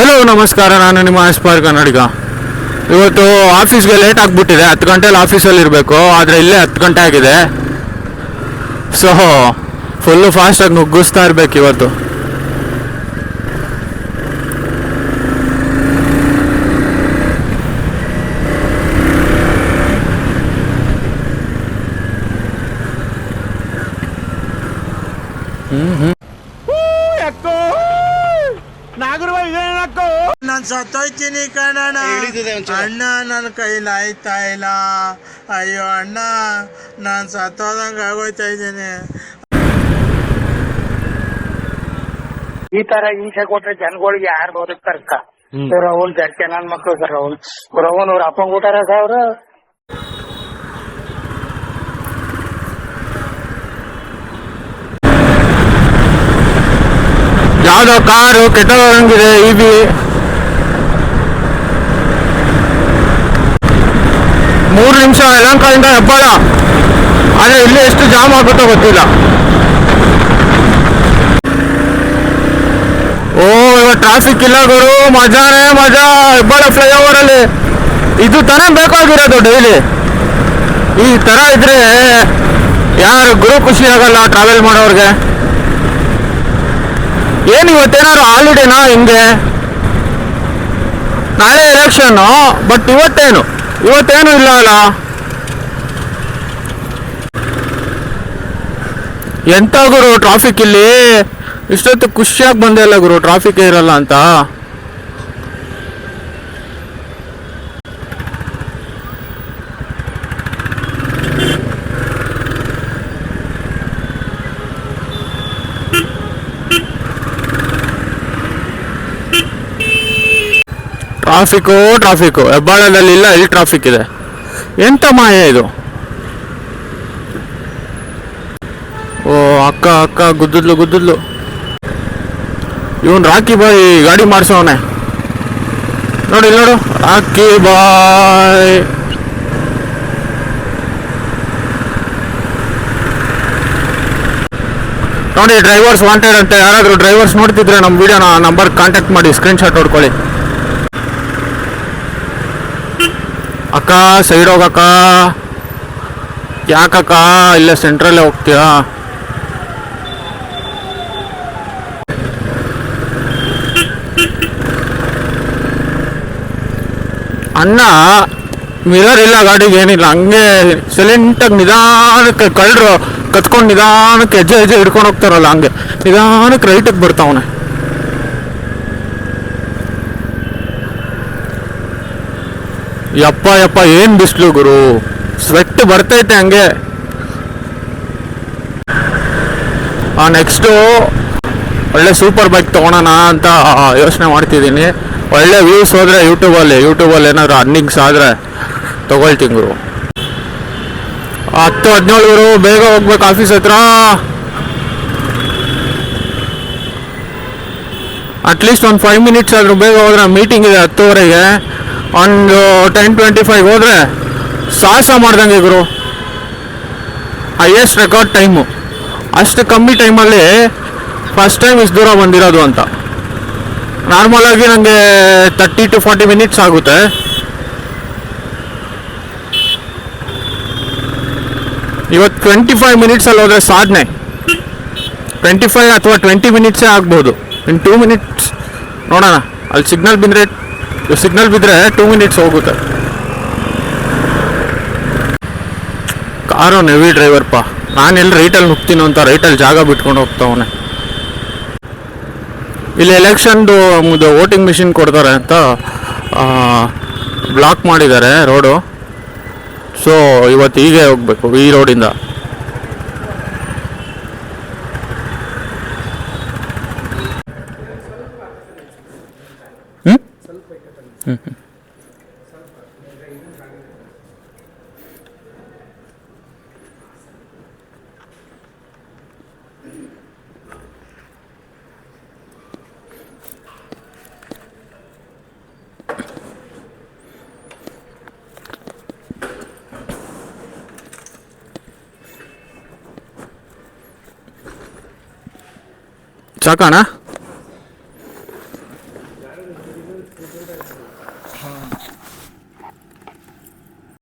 Hello ನಮಸ್ಕಾರ. ನಾನು ನಿಮ್ಮ ಆಸ್ಪಾರ್ ಕನ್ನಡಿಗ ಇವತ್ತು ಆಫೀಸ್ಗೆ ಲೇಟ್ ಆಗಿಬಿಟ್ಟಿದೆ. ಹತ್ತು ಗಂಟೆಯಲ್ಲಿ ಆಫೀಸಲ್ಲಿ ಇರಬೇಕು. ಆದರೆ ಇಲ್ಲೇ ಹತ್ತು ಗಂಟೆ ಆಗಿದೆ. ಸೊ ಫುಲ್ಲು ಫಾಸ್ಟಾಗಿ ನುಗ್ಗಿಸ್ತಾ ಇರಬೇಕು ಇವತ್ತು. ನಾನ್ ಸತ್ತೋಯ್ತೀನಿ ಕಣಣ್ಣ. ಇಳಿದಿದೆ ಒಂಚೂರು. ಅಣ್ಣ ನನ್ನ ಕೈಲಿ ಆಯ್ತಾ ಇಲ್ಲ. ಅಯ್ಯೋ ಅಣ್ಣ ನಾನ್ ಸತ್ತೋದಂಗ ಆಗೋಯ್ತಾ ಇದ್ದೀನಿ. ಈ ತರ ಹಿಂಸೆ ಕೊಟ್ರೆ ಜನಗಳಿಗೆ ಯಾರು ಬದುಕ್ತಾರ ಸರ್? ಅವ್ನ್ ಜಡ್ಕೆ ನನ್ ಮಕ್ಳು ಸರ್ ಅವ್ನ್ ಅವ್ನು ಅವ್ರ ಅಪ್ಪಂಗ್ ಊಟಾರ ಸಾವಿರ ಯಾವುದೋ ಕಾರು ಕೆಟ್ಟೋಗಂಗಿದೆ ಇ ಬಿ ಮೂರು ನಿಮಿಷ ಯಲಹಂಕದಿಂದ ಹೆಬ್ಬಾಳ. ಆದರೆ ಇಲ್ಲಿ ಎಷ್ಟು ಜಾಮ್ ಆಗುತ್ತೋ ಗೊತ್ತಿಲ್ಲ. ಓ, ಇವಾಗ ಟ್ರಾಫಿಕ್ ಇಲ್ಲ ಗುರು. ಮಜಾನೇ ಮಜಾ. ಹೆಬ್ಬಾಳ ಫ್ಲೈಓವರ್ ಅಲ್ಲಿ. ಇದು ತರ ಬೇಕಾಗಿರೋದು ಡೈಲಿ ಈ ತರ ಇದ್ರೆ ಯಾರು ಗುರು ಖುಷಿ ಆಗಲ್ಲ ಟ್ರಾವೆಲ್ ಮಾಡೋರ್ಗೆ. ಏನು ಇವತ್ತೇನಾದ್ರು ಹಾಲಿಡೇನಾ ಹಿಂಗೆ? ನಾಳೆ ಎಲೆಕ್ಷನ್ನು ಬಟ್ ಇವತ್ತೇನು? ಇವತ್ತೇನು ಇಲ್ಲ ಅಲ್ಲ? ಎಂತ ಗುರು ಟ್ರಾಫಿಕ್ ಇಲ್ಲಿ? ಇಷ್ಟೊತ್ತು ಖುಷಿಯಾಗಿ ಬಂದೇ ಇಲ್ಲ ಗುರು ಟ್ರಾಫಿಕ್ ಇರಲ್ಲ ಅಂತ. ಟ್ರಾಫಿಕ್ಕು ಟ್ರಾಫಿಕ್ಕು ಹೆಬ್ಬಾಳದಲ್ಲಿ ಇಲ್ಲ, ಇಲ್ಲಿ ಟ್ರಾಫಿಕ್ ಇದೆ. ಎಂತ ಮಾಯ ಇದು? ಓ, ಅಕ್ಕ ಅಕ್ಕ, ಗುದ್ದಿದ್ಲು ಗುದ್ದಿದ್ಲು. ಇವನ್ ರಾಕಿ ಬಾಯ್ ಗಾಡಿ ಮಾಡಿಸೋವನೆ. ನೋಡಿ ನೋಡು. ರಾಕಿ ಬಾಯ್. ನೋಡಿ ಡ್ರೈವರ್ಸ್ ವಾಂಟೆಡ್ ಅಂತ ಯಾರಾದರೂ ಡ್ರೈವರ್ಸ್ ನೋಡ್ತಿದ್ರೆ ನಮ್ಮ ವಿಡಿಯೋನ ನಂಬರ್ ಕಾಂಟ್ಯಾಕ್ಟ್ ಮಾಡಿ ಸ್ಕ್ರೀನ್ಶಾಟ್ ನೋಡ್ಕೊಳ್ಳಿ. ಅಕ್ಕ ಸೈಡ್ ಹೋಗಕ್ಕ? ಯಾಕಕ್ಕ ಇಲ್ಲೇ ಸೆಂಟ್ರಲ್ಲೇ ಹೋಗ್ತೀಯಾ? ಅಣ್ಣ ಮಿರರ್ ಇಲ್ಲ, ಗಾಡಿಗೆ ಏನಿಲ್ಲ, ಹಂಗೆ ಸೈಲೆಂಟಾಗಿ ನಿಧಾನಕ್ಕೆ ಕಳ್ಳರು ಕತ್ಕೊಂಡು ನಿಧಾನಕ್ಕೆ ಹೆಜ್ಜೆ ಹೆಜ್ಜೆ ಹಿಡ್ಕೊಂಡು ಹೋಗ್ತಾರಲ್ಲ ಹಂಗೆ. ನಿಧಾನಕ್ಕೆ ರೈಟಿಗೆ ಬರ್ತಾವನೆ. ಯಪ್ಪ ಯಪ್ಪ, ಏನು ಬಿಸಿಲು ಗುರು? ಸ್ವೆಟ್ ಬರ್ತೈತೆ ಹಂಗೆ. ಆ ನೆಕ್ಸ್ಟು ಒಳ್ಳೆ ಸೂಪರ್ ಬೈಕ್ ತೊಗೊಳೋಣ ಅಂತ ಯೋಚನೆ ಮಾಡ್ತಿದ್ದೀನಿ. ಒಳ್ಳೆ ವ್ಯೂಸ್ ಹೋದರೆ ಯೂಟ್ಯೂಬಲ್ಲಿ ಯೂಟ್ಯೂಬಲ್ಲಿ ಏನಾದ್ರು ಅರ್ನಿಂಗ್ಸ್ ಆದರೆ ತೊಗೊಳ್ತೀನಿ ಗುರು. ಹತ್ತು, ಹದಿನೇಳು ಗುರು, ಬೇಗ ಹೋಗ್ಬೇಕು ಆಫೀಸ್ ಹತ್ರ. ಅಟ್ಲೀಸ್ಟ್ ಒಂದು ಫೈವ್ ಮಿನಿಟ್ಸ್ ಆದರೂ ಬೇಗ ಹೋದ್ರೆ ಮೀಟಿಂಗ್ ಇದೆ ಹತ್ತುವರೆಗೆ. ಒಂದು ಟೆನ್ ಟ್ವೆಂಟಿ ಫೈವ್ ಹೋದ್ರೆ ಸಾಹಸ ಮಾಡ್ದಂಗೆ ಗುರು. ಹೈಯೆಸ್ಟ್ ರೆಕಾರ್ಡ್ ಟೈಮು ಅಷ್ಟು ಕಮ್ಮಿ ಟೈಮಲ್ಲಿ ಫಸ್ಟ್ ಟೈಮ್ ಇಷ್ಟು ದೂರ ಬಂದಿರೋದು ಅಂತ. ನಾರ್ಮಲ್ ಆಗಿ ನನಗೆ ತರ್ಟಿ ಟು ಫಾರ್ಟಿ ಮಿನಿಟ್ಸ್ ಆಗುತ್ತೆ. ಇವತ್ತು ಟ್ವೆಂಟಿ ಫೈವ್ ಮಿನಿಟ್ಸಲ್ಲಿ ಹೋದರೆ ಸಾಧನೆ. ಟ್ವೆಂಟಿ ಫೈವ್ ಅಥವಾ ಟ್ವೆಂಟಿ ಮಿನಿಟ್ಸೇ ಆಗ್ಬೋದು. ಇನ್ನು ಟೂ ಮಿನಿಟ್ಸ್ ನೋಡೋಣ. ಅಲ್ಲಿ ಸಿಗ್ನಲ್ ಬಿದ್ದರೆ ಸಿಗ್ನಲ್ ಬಿದ್ದರೆ ಟೂ ಮಿನಿಟ್ಸ್ ಹೋಗುತ್ತೆ. ಕಾರು ನೆವಿ ಡ್ರೈವರ್ಪ ನಾನು ಎಲ್ಲಿ ರೈಟಲ್ಲಿ ನುಗ್ತೀನೋ ಅಂತ ರೈಟಲ್ಲಿ ಜಾಗ ಬಿಟ್ಕೊಂಡು ಹೋಗ್ತಾವನೆ ಇಲ್ಲಿ ಎಲೆಕ್ಷನ್ದು ವೋಟಿಂಗ್ ಮಿಷಿನ್ ಕೊಡ್ತಾರೆ ಅಂತ ಬ್ಲಾಕ್ ಮಾಡಿದ್ದಾರೆ ರೋಡು ಸೊ ಇವತ್ತು ಹೀಗೆ ಹೋಗಬೇಕು ಈ ರೋಡಿಂದ ಸಾಕಣ